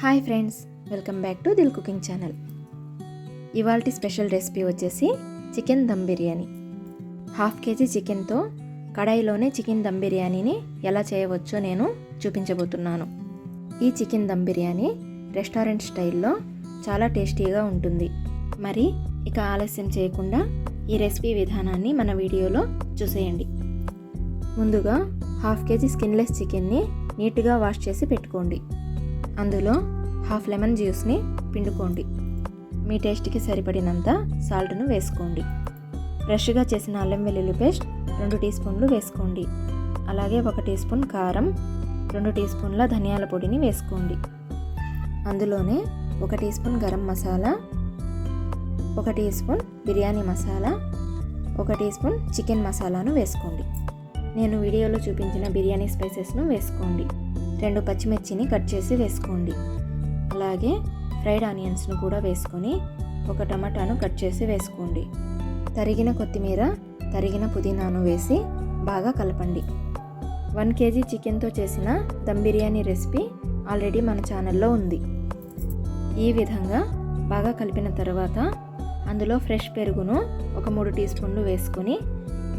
Hi friends welcome back to Dil cooking channel. ఇవాల్టి special recipe వచ్చేసి chicken dum biryani. Half KG చికెన్తో కడాయిలోనే chicken dum బిర్యానీని ఎలా చేయవచ్చో నేను చూపించబోతున్నాను. ఈ చికెన్ దమ్ బిర్యానీ రెస్టారెంట్ స్టైల్లో చాలా టేస్టీగా ఉంటుంది. మరి ఇక ఆలస్యం చేయకుండా ఈ రెసిపీ విధానాన్ని మన వీడియోలో చూసేయండి. ముందుగా హాఫ్ కేజీ స్కిన్లెస్ చికెన్ని నీట్గా వాష్ చేసి పెట్టుకోండి. అందులో హాఫ్ లెమన్ జ్యూస్ని పిండుకోండి. మీ టేస్ట్కి సరిపడినంత సాల్ట్ను వేసుకోండి. ఫ్రెష్గా చేసిన అల్లం వెల్లుల్లి పేస్ట్ రెండు టీ స్పూన్లు వేసుకోండి. అలాగే ఒక టీ స్పూన్ కారం రెండు టీ స్పూన్ల ధనియాల పొడిని వేసుకోండి. అందులోనే ఒక టీ స్పూన్ గరం మసాలా ఒక టీ స్పూన్ బిర్యానీ మసాలా ఒక టీ స్పూన్ చికెన్ మసాలాను వేసుకోండి. నేను వీడియోలో చూపించిన బిర్యానీ స్పైసెస్ను వేసుకోండి. రెండు పచ్చిమిర్చిని కట్ చేసి వేసుకోండి. అలాగే ఫ్రైడ్ ఆనియన్స్ను కూడా వేసుకొని ఒక టమాటాను కట్ చేసి వేసుకోండి. తరిగిన కొత్తిమీర తరిగిన పుదీనాను వేసి బాగా కలపండి. వన్ కేజీ చికెన్తో చేసిన దమ్ బిర్యానీ రెసిపీ ఆల్రెడీ మన ఛానల్లో ఉంది. ఈ విధంగా బాగా కలిపిన తర్వాత అందులో ఫ్రెష్ పెరుగును ఒక మూడు టీ స్పూన్లు వేసుకొని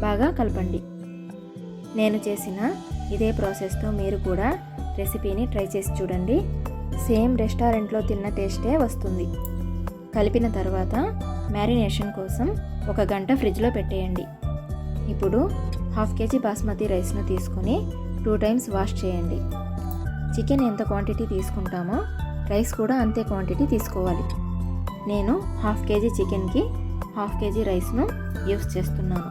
బాగా కలపండి. నేను చేసిన ఇదే ప్రాసెస్తో మీరు కూడా రెసిపీని ట్రై చేసి చూడండి. సేమ్ రెస్టారెంట్లో తిన్న టేస్టే వస్తుంది. కలిపిన తర్వాత మ్యారినేషన్ కోసం ఒక గంట ఫ్రిడ్జ్లో పెట్టేయండి. ఇప్పుడు హాఫ్ కేజీ బాస్మతి రైస్ను తీసుకొని టూ టైమ్స్ వాష్ చేయండి. చికెన్ ఎంత క్వాంటిటీ తీసుకుంటామో రైస్ కూడా అంతే క్వాంటిటీ తీసుకోవాలి. నేను హాఫ్ కేజీ చికెన్కి హాఫ్ కేజీ రైస్ను యూస్ చేస్తున్నాను.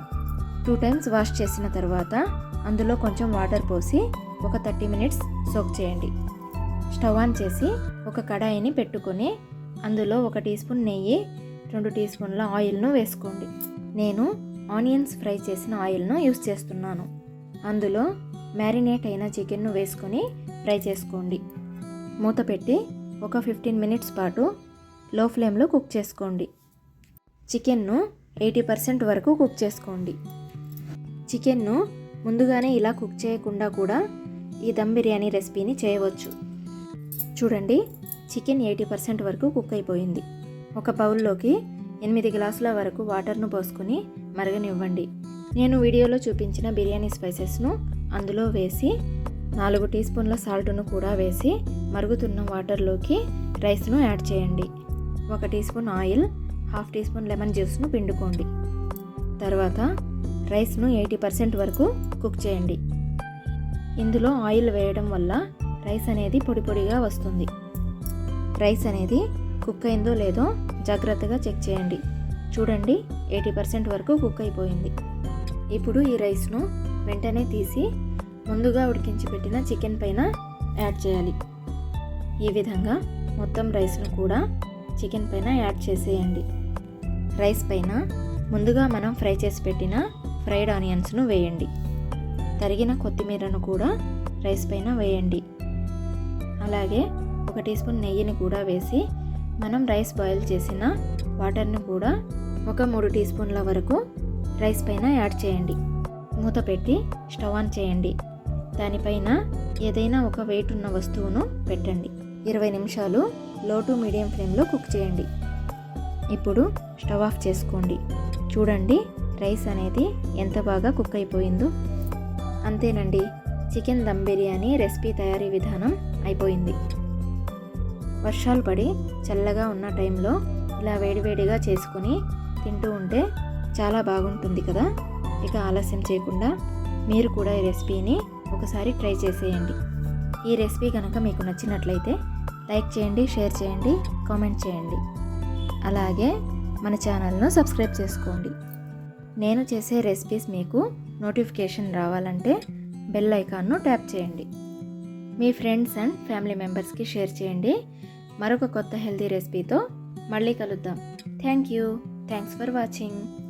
టూ టైమ్స్ వాష్ చేసిన తర్వాత అందులో కొంచెం వాటర్ పోసి ఒక థర్టీ మినిట్స్ సోక్ చేయండి. స్టవ్ ఆన్ చేసి ఒక కడాయిని పెట్టుకొని అందులో ఒక టీ స్పూన్ నెయ్యి రెండు టీ స్పూన్ల ఆయిల్ను వేసుకోండి. నేను ఆనియన్స్ ఫ్రై చేసిన ఆయిల్ను యూస్ చేస్తున్నాను. అందులో మ్యారినేట్ అయిన చికెన్ను వేసుకొని ఫ్రై చేసుకోండి. మూత పెట్టి ఒక ఫిఫ్టీన్ మినిట్స్ పాటు లో ఫ్లేమ్లో కుక్ చేసుకోండి. చికెన్ను ఎయిటీ పర్సెంట్ వరకు కుక్ చేసుకోండి. చికెన్ను ముందుగానే ఇలా కుక్ చేయకుండా కూడా ఈ దమ్ బిర్యానీ రెసిపీని చేయవచ్చు. చూడండి చికెన్ ఎయిటీ పర్సెంట్ వరకు కుక్ అయిపోయింది. ఒక బౌల్లోకి ఎనిమిది గ్లాసుల వరకు వాటర్ను పోసుకుని మరగనివ్వండి. నేను వీడియోలో చూపించిన బిర్యానీ స్పైసెస్ను అందులో వేసి నాలుగు టీ స్పూన్ల సాల్ట్ను కూడా వేసి మరుగుతున్న వాటర్లోకి రైస్ను యాడ్ చేయండి. ఒక teaspoon oil half teaspoon lemon జ్యూస్ను పిండుకోండి. తర్వాత రైస్ను ఎయిటీ పర్సెంట్ వరకు కుక్ చేయండి. ఇందులో ఆయిల్ వేయడం వల్ల రైస్ అనేది పొడి పొడిగా వస్తుంది. రైస్ అనేది కుక్ అయిందో లేదో జాగ్రత్తగా చెక్ చేయండి. చూడండి ఎయిటీ పర్సెంట్ వరకు కుక్ అయిపోయింది. ఇప్పుడు ఈ రైస్ను వెంటనే తీసి ముందుగా ఉడికించి పెట్టిన చికెన్ పైన యాడ్ చేయాలి. ఈ విధంగా మొత్తం రైస్ను కూడా చికెన్ పైన యాడ్ చేసేయండి. రైస్ పైన ముందుగా మనం ఫ్రై చేసి పెట్టిన ఫ్రైడ్ ఆనియన్స్ను వేయండి. తరిగిన కొత్తిమీరను కూడా రైస్ పైన వేయండి. అలాగే ఒక టీ స్పూన్ నెయ్యిని కూడా వేసి మనం రైస్ బాయిల్ చేసిన వాటర్ని కూడా ఒక మూడు టీ స్పూన్ల వరకు రైస్ పైన యాడ్ చేయండి. మూత పెట్టి స్టవ్ ఆన్ చేయండి. దానిపైన ఏదైనా ఒక వెయిట్ ఉన్న వస్తువును పెట్టండి. ఇరవై నిమిషాలు లో టు మీడియం ఫ్లేమ్లో కుక్ చేయండి. ఇప్పుడు స్టవ్ ఆఫ్ చేసుకోండి. చూడండి రైస్ అనేది ఎంత బాగా కుక్ అయిపోయిందో. అంతేనండి. చికెన్ దమ్ బిర్యానీ రెసిపీ తయారీ విధానం అయిపోయింది. వర్షాలు పడి చల్లగా ఉన్న టైంలో ఇలా వేడివేడిగా చేసుకుని తింటూ ఉంటే చాలా బాగుంటుంది కదా. ఇక ఆలస్యం చేయకుండా మీరు కూడా ఈ రెసిపీని ఒకసారి ట్రై చేసేయండి. ఈ రెసిపీ కనుక మీకు నచ్చినట్లయితే లైక్ చేయండి షేర్ చేయండి కామెంట్ చేయండి. అలాగే మన ఛానల్ను సబ్స్క్రైబ్ చేసుకోండి. నేను చేసే రెసిపీస్ మీకు నోటిఫికేషన్ రావాలంటే బెల్ ఐకాన్ను ట్యాప్ చేయండి. మీ ఫ్రెండ్స్ అండ్ ఫ్యామిలీ మెంబర్స్కి షేర్ చేయండి. మరొక కొత్త హెల్తీ రెసిపీతో మళ్ళీ కలుద్దాం. Thank you thanks for watching